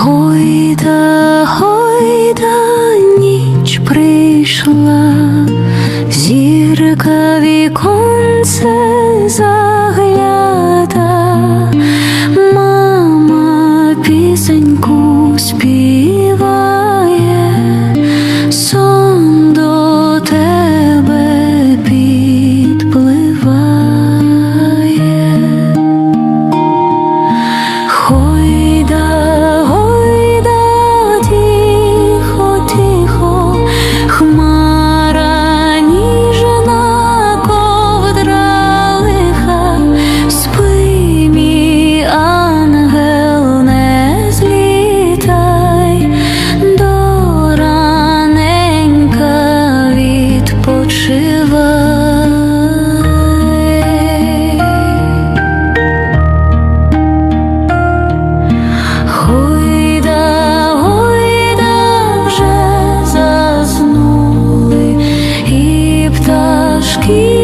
Гойда, гойда, ніч прийшла, зірка віконце загляда, Keep.